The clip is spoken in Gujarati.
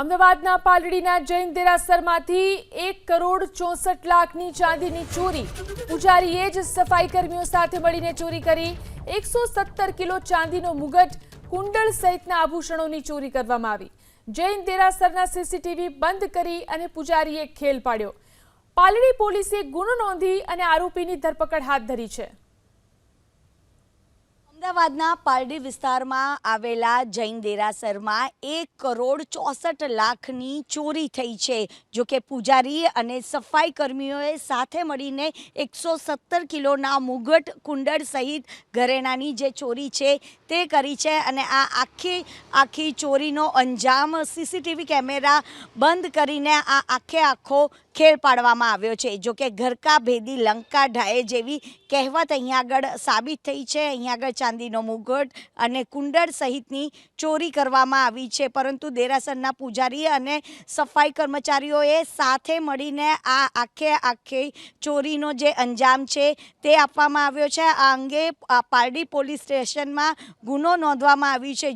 અમદાવાદના પાલડીના જૈન દેરાસરમાંથી એક કરોડ ચોસઠ લાખની ચાંદીની ચોરી. પૂજારીએ જ સફાઈ કર્મીઓ સાથે મળીને ચોરી કરી. એકસો સત્તર કિલો ચાંદીનો મુગટ કુંડળ સહિતના આભૂષણોની ચોરી કરવામાં આવી. જૈન દેરાસરના સીસીટીવી બંધ કરી અને પૂજારીએ ખેલ પાડ્યો. પાલડી પોલીસે ગુનો નોંધી અને આરોપીની ધરપકડ હાથ ધરી છે. અમદાવાદના પારડી વિસ્તારમાં આવેલા જૈન દેરાસરમાં એક કરોડ ચોસઠ લાખની ચોરી થઈ છે. જો કે પૂજારી અને સફાઈ કર્મીઓએ સાથે મળીને એકસો સત્તર કિલોના મુગટ કુંડળ સહિત ઘરેણાની જે ચોરી છે તે કરી છે અને આ આખી આખી ચોરીનો અંજામ સીસીટીવી કેમેરા બંધ કરીને આ આખે આખો ખેલ પાડવામાં આવ્યો છે. જો કે ઘરકા ભેદી લંકા ઢાએ જેવી કહેવત અહીંયા આગળ સાબિત થઈ છે. અહીંયા આગળ ચાંદીનો મુગટ અને કુંડળ સહિતની ચોરી કરવામાં આવી છે. પરંતુ દેરાસરના પૂજારી અને સફાઈ કર્મચારીઓએ સાથે મળીને આ આખે આખી ચોરીનો જે અંજામ છે તે આપવામાં આવ્યો છે. આ અંગે પારડી પોલીસ સ્ટેશનમાં ગુનો નોંધવામાં આવ્યો છે.